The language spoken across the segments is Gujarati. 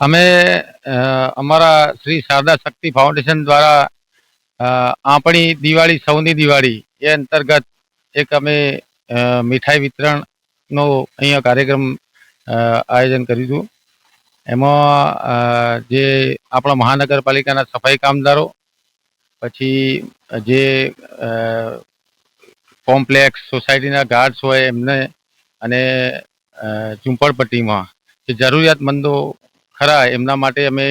અમે અમારા શ્રી શારદા શક્તિ ફાઉન્ડેશન દ્વારા આપણી દિવાળી, સૌની દિવાળી એ અંતર્ગત એક અમે મીઠાઈ વિતરણનો અહીંયા કાર્યક્રમ આયોજન કર્યું હતું. એમાં જે આપણા મહાનગરપાલિકાના સફાઈ કામદારો, પછી જે કોમ્પ્લેક્સ સોસાયટીના ગાર્ડ્સ હોય એમને અને ઝુંપડપટ્ટીમાં જે જરૂરિયાતમંદો ખરા, એમના માટે અમે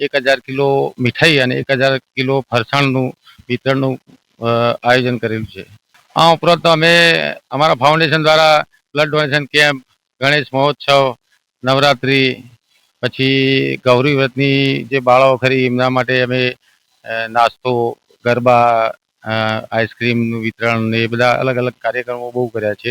એક હજાર કિલો મીઠાઈ અને એક હજાર કિલો ફરસાણનું વિતરણનું આયોજન કરેલું છે. આ ઉપરાંત અમે અમારા ફાઉન્ડેશન દ્વારા બ્લડ ડોનેશન કેમ્પ ગણેશ મહોત્સવ, નવરાત્રિ, પછી ગૌરી વ્રતની જે બાળાઓ ખરી, એમના માટે અમે નાસ્તો, ગરબા આઈસ્ક્રીમનું વિતરણ ને એ બધા અલગ અલગ કાર્યક્રમો બહુ કર્યા છે.